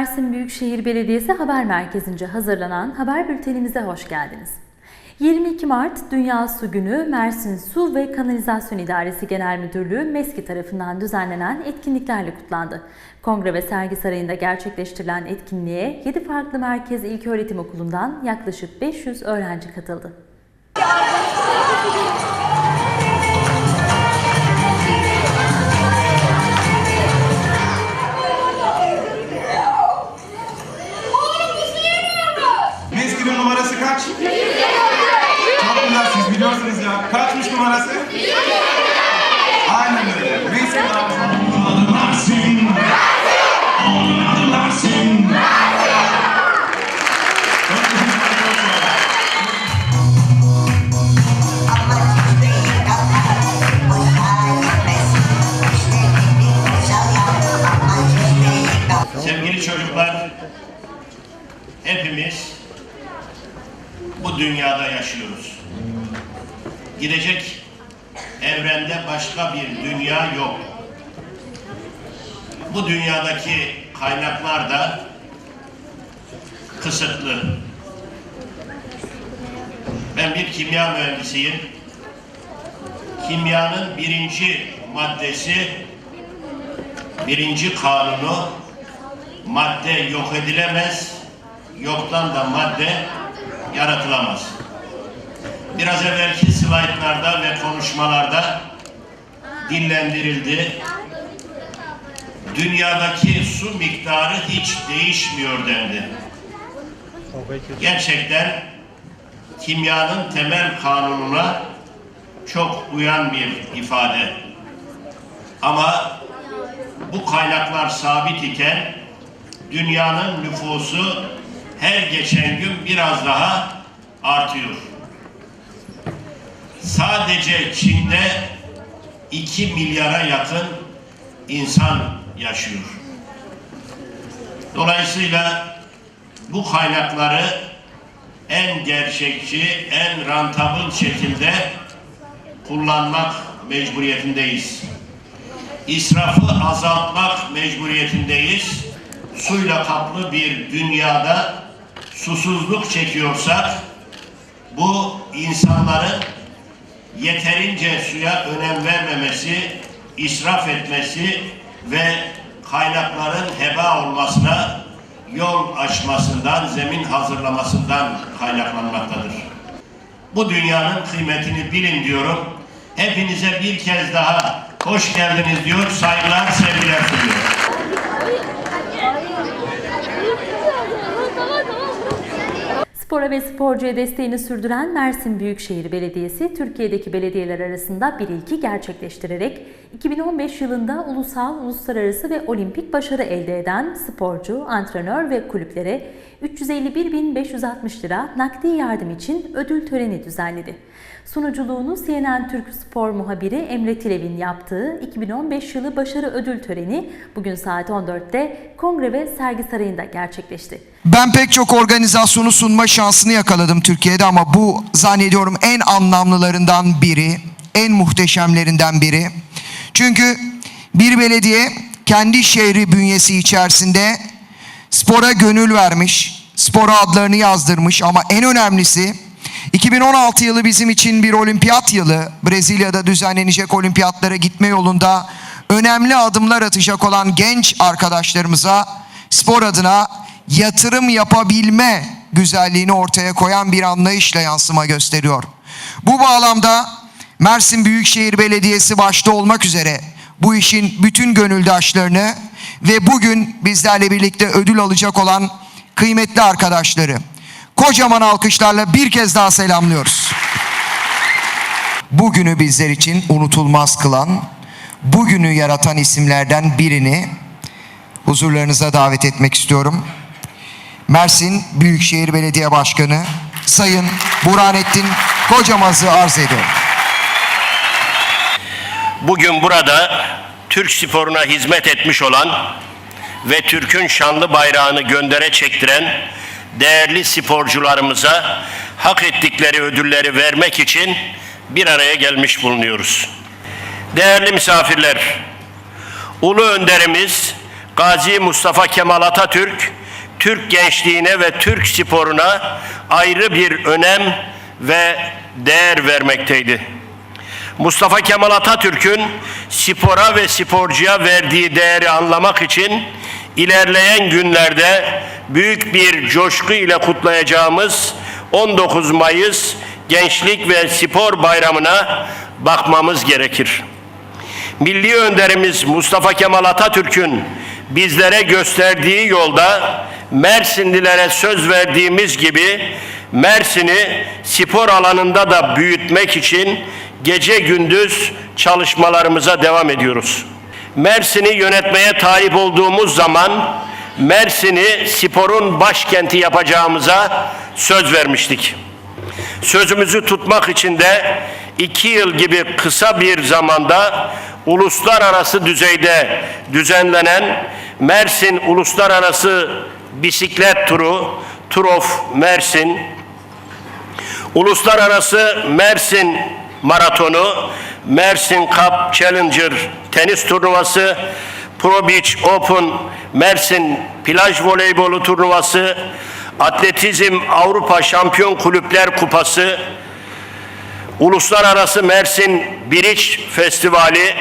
Mersin Büyükşehir Belediyesi Haber Merkezi'nce hazırlanan haber bültenimize hoş geldiniz. 22 Mart Dünya Su Günü Mersin Su ve Kanalizasyon İdaresi Genel Müdürlüğü MESKİ tarafından düzenlenen etkinliklerle kutlandı. Kongre ve Sergi Sarayı'nda gerçekleştirilen etkinliğe 7 farklı merkez ilköğretim okulundan yaklaşık 500 öğrenci katıldı. Çocuklar, hepimiz bu dünyada yaşıyoruz. Gidecek evrende başka bir dünya yok. Bu dünyadaki kaynaklar da kısıtlı. Ben bir kimya mühendisiyim. Kimyanın birinci maddesi, birinci kanunu madde yok edilemez, yoktan da madde yaratılamaz. Biraz evvelki slaytlarda ve konuşmalarda dillendirildi. Dünyadaki su miktarı hiç değişmiyor dendi. Gerçekten kimyanın temel kanununa çok uyan bir ifade. Ama bu kaynaklar sabit iken dünyanın nüfusu her geçen gün biraz daha artıyor. Sadece Çin'de 2 milyara yakın insan yaşıyor. Dolayısıyla bu kaynakları en gerçekçi, en rantabıl şekilde kullanmak mecburiyetindeyiz. İsrafı azaltmak mecburiyetindeyiz suyla kaplı bir dünyada susuzluk çekiyorsak bu insanların yeterince suya önem vermemesi, israf etmesi ve kaynakların heba olmasına yol açmasından, zemin hazırlamasından kaynaklanmaktadır. Bu dünyanın kıymetini bilin diyorum. Hepinize bir kez daha hoş geldiniz diyor, saygılar, sevgiler Ve sporcuya desteğini sürdüren Mersin Büyükşehir Belediyesi, Türkiye'deki belediyeler arasında bir ilki gerçekleştirerek 2015 yılında ulusal, uluslararası ve olimpik başarı elde eden sporcu, antrenör ve kulüplere 351.560 lira nakdi yardım için ödül töreni düzenledi. Sunuculuğunu CNN Türk Spor muhabiri Emre Tilev'in yaptığı 2015 yılı başarı ödül töreni bugün saat 14'te Kongre ve Sergi Sarayı'nda gerçekleşti. Ben pek çok organizasyonu sunma şansını yakaladım Türkiye'de ama bu zannediyorum en anlamlılarından biri, en muhteşemlerinden biri. Çünkü bir belediye kendi şehri bünyesi içerisinde spora gönül vermiş, spora adlarını yazdırmış ama en önemlisi 2016 yılı bizim için bir olimpiyat yılı. Brezilya'da düzenlenecek olimpiyatlara gitme yolunda önemli adımlar atacak olan genç arkadaşlarımıza spor adına yatırım yapabilme güzelliğini ortaya koyan bir anlayışla yansıma gösteriyor. Bu bağlamda Mersin Büyükşehir Belediyesi başta olmak üzere bu işin bütün gönüldaşlarını ve bugün bizlerle birlikte ödül alacak olan kıymetli arkadaşları kocaman alkışlarla bir kez daha selamlıyoruz. Bugünü bizler için unutulmaz kılan, bugünü yaratan isimlerden birini huzurlarınıza davet etmek istiyorum. Mersin Büyükşehir Belediye Başkanı Sayın Burhanettin Kocamaz'ı arz ediyorum. Bugün burada Türk sporuna hizmet etmiş olan ve Türk'ün şanlı bayrağını göndere çektiren değerli sporcularımıza hak ettikleri ödülleri vermek için bir araya gelmiş bulunuyoruz. Değerli misafirler, Ulu Önderimiz Gazi Mustafa Kemal Atatürk, Türk gençliğine ve Türk sporuna ayrı bir önem ve değer vermekteydi. Mustafa Kemal Atatürk'ün spora ve sporcuya verdiği değeri anlamak için ilerleyen günlerde büyük bir coşku ile kutlayacağımız 19 Mayıs Gençlik ve Spor Bayramı'na bakmamız gerekir. Milli önderimiz Mustafa Kemal Atatürk'ün bizlere gösterdiği yolda Mersinlilere söz verdiğimiz gibi Mersin'i spor alanında da büyütmek için gece gündüz çalışmalarımıza devam ediyoruz. Mersin'i yönetmeye talip olduğumuz zaman Mersin'i sporun başkenti yapacağımıza söz vermiştik. Sözümüzü tutmak için de iki yıl gibi kısa bir zamanda uluslararası düzeyde düzenlenen Mersin Uluslararası Bisiklet Turu, Tour of Mersin, Uluslararası Mersin Maratonu, Mersin Cup Challenger tenis turnuvası, Pro Beach Open Mersin plaj voleybolu turnuvası, Atletizm Avrupa Şampiyon Kulüpler Kupası, Uluslararası Mersin Biriç Festivali,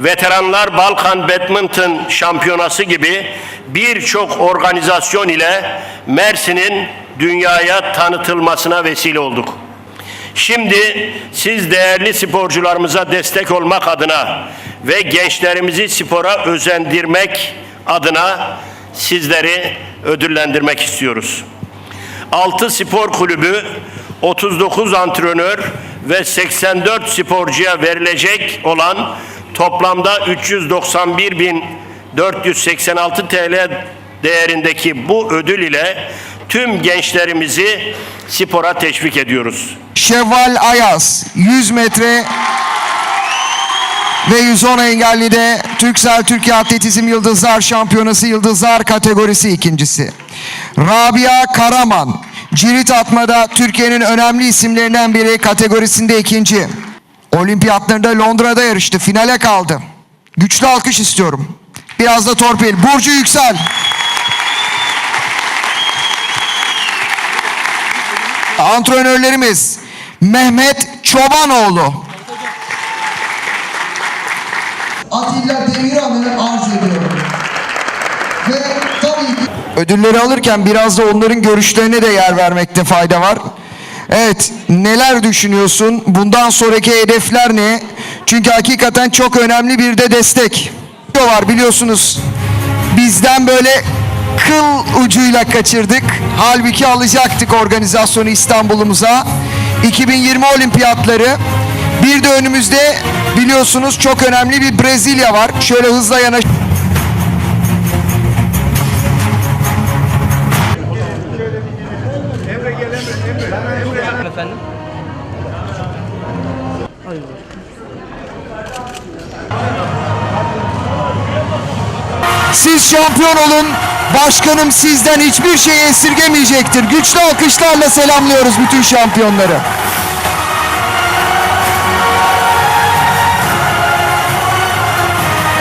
Veteranlar Balkan Badminton Şampiyonası gibi birçok organizasyon ile Mersin'in dünyaya tanıtılmasına vesile olduk. Şimdi siz değerli sporcularımıza destek olmak adına ve gençlerimizi spora özendirmek adına sizleri ödüllendirmek istiyoruz. 6 spor kulübü, 39 antrenör ve 84 sporcuya verilecek olan toplamda 391.486 TL değerindeki bu ödül ile tüm gençlerimizi spora teşvik ediyoruz. Şevval Ayaz 100 metre ve 110 engelli de Türksel Türkiye Atletizm Yıldızlar Şampiyonası Yıldızlar kategorisi ikincisi. Rabia Karaman cirit atmada Türkiye'nin önemli isimlerinden biri kategorisinde ikinci. Olimpiyatlarında Londra'da yarıştı. Finale kaldı. Güçlü alkış istiyorum. Biraz da torpil. Burcu Yüksel. Antrenörlerimiz Mehmet Çobanoğlu. Atilla Demirhan'ı arz ediyorum. Ve tabii ki Ödülleri alırken biraz da onların görüşlerine de yer vermekte fayda var. Evet, neler düşünüyorsun? Bundan sonraki hedefler ne? Çünkü hakikaten çok önemli bir de destek. var biliyorsunuz. Bizden böyle kıl ucuyla kaçırdık. Halbuki alacaktık organizasyonu İstanbul'umuza. 2020 olimpiyatları. Bir de önümüzde biliyorsunuz çok önemli bir Brezilya var. Şöyle hızla yanaş. Siz şampiyon olun. Başkanım sizden hiçbir şeyi esirgemeyecektir. Güçlü alkışlarla selamlıyoruz bütün şampiyonları.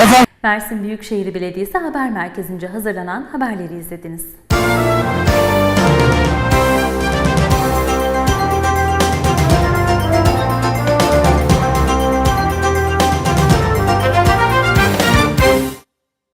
Efendim? Mersin Büyükşehir Belediyesi Haber Merkezi'nce hazırlanan haberleri izlediniz.